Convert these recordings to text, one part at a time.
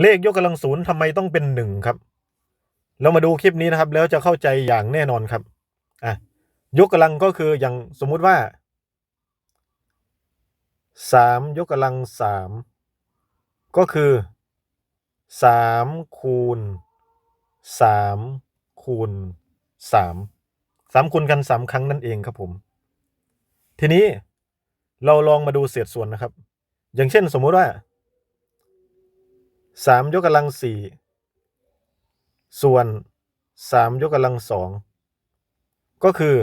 เลขยกกำลังศูนย์ทำไมต้องเป็นหนึ่งครับ เรามาดูคลิปนี้นะครับ แล้วจะเข้าใจอย่างแน่นอนครับอะยกกำลังก็คืออย่างสมมุติว่าสามยกกำลังสามก็คือสามคูณสามคูณสามสามคูณกันสามครั้งนั่นเองครับผม ทีนี้เราลองมาดูเศษส่วนนะครับ อย่างเช่นสมมุติว่า สามยกกำลังสี่ส่วนสามยกกำลังสองก็คือ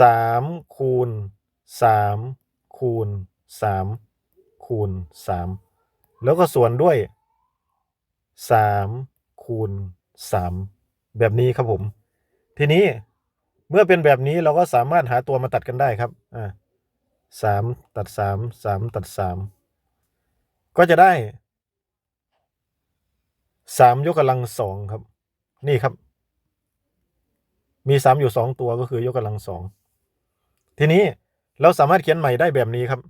สามคูณสามคูณสามคูณสามแล้วก็ส่วนด้วยสามคูณสามแบบนี้ครับผม ทีนี้เมื่อเป็นแบบนี้เราก็สามารถหาตัวมาตัดกันได้ครับอ่าสามตัดสามสามตัดสามก็จะได้ สามยกกำลังสองครับ นี่ครับ มีสามอยู่สองตัวก็คือยกกำลังสองทีนี้เราสามารถเขียนใหม่ได้แบบนี้ครับ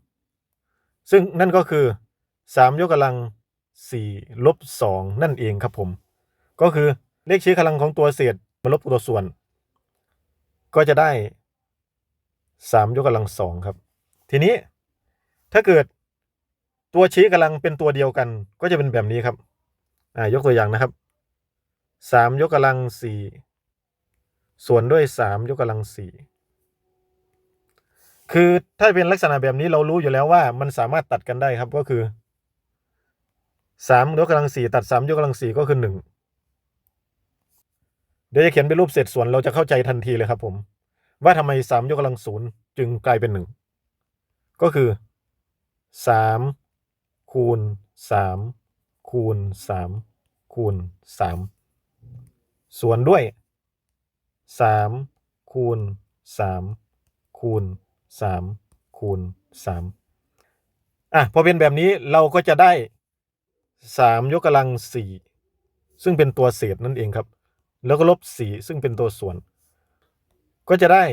ซึ่งนั่นก็คือสามยกกำลังสี่ลบสองนั่นเองครับผม ก็คือเลขชี้กำลังของตัวเศษมาลบตัวส่วน ก็จะได้สามยกกำลังสองครับ ทีนี้ถ้าเกิดตัวชี้กำลังเป็นตัวเดียวกัน ก็จะเป็นแบบนี้ครับ อ่ายกตัวอย่างนะครับสามยกกำลังสี่ส่วนด้วยสามยกกำลังสี่คือถ้าเป็นลักษณะแบบนี้เรารู้อยู่แล้วว่ามันสามารถตัดกันได้ครับก็คือสามยกกำลังสี่ตัดสามยกกำลังสี่ก็คือหนึ่งเดี๋ยวจะเขียนเป็นรูปเศษส่วนเราจะเข้าใจทันทีเลยครับผม ว่าทำไมสามยกกำลังศูนย์จึงกลายเป็นหนึ่งก็คือสามคูณสาม คูณสามคูณสามส่วนด้วยสามคูณสามคูณสามคูณสามอะพอเป็นแบบนี้เราก็จะได้สามยกกำลังสี่ซึ่งเป็นตัวเศษนั่นเองครับ แล้วก็ลบสี่ซึ่งเป็นตัวส่วน ก็จะได้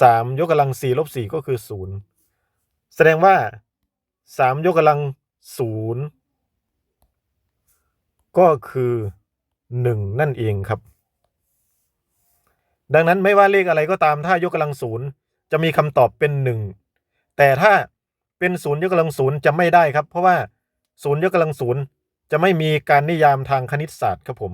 สามยกกำลังสี่ลบสี่ก็คือศูนย์แสดงว่าสามยกกำลังศูนย์ ก็คือหนึ่งนั่นเองครับ ดังนั้นไม่ว่าเลขอะไรก็ตามถ้ายกกำลังศูนย์จะมีคำตอบเป็นหนึ่งแต่ถ้าเป็นศูนย์ยกกำลังศูนย์จะไม่ได้ครับ เพราะว่าศูนย์ยกกำลังศูนย์จะไม่มีการนิยามทางคณิตศาสตร์ครับผม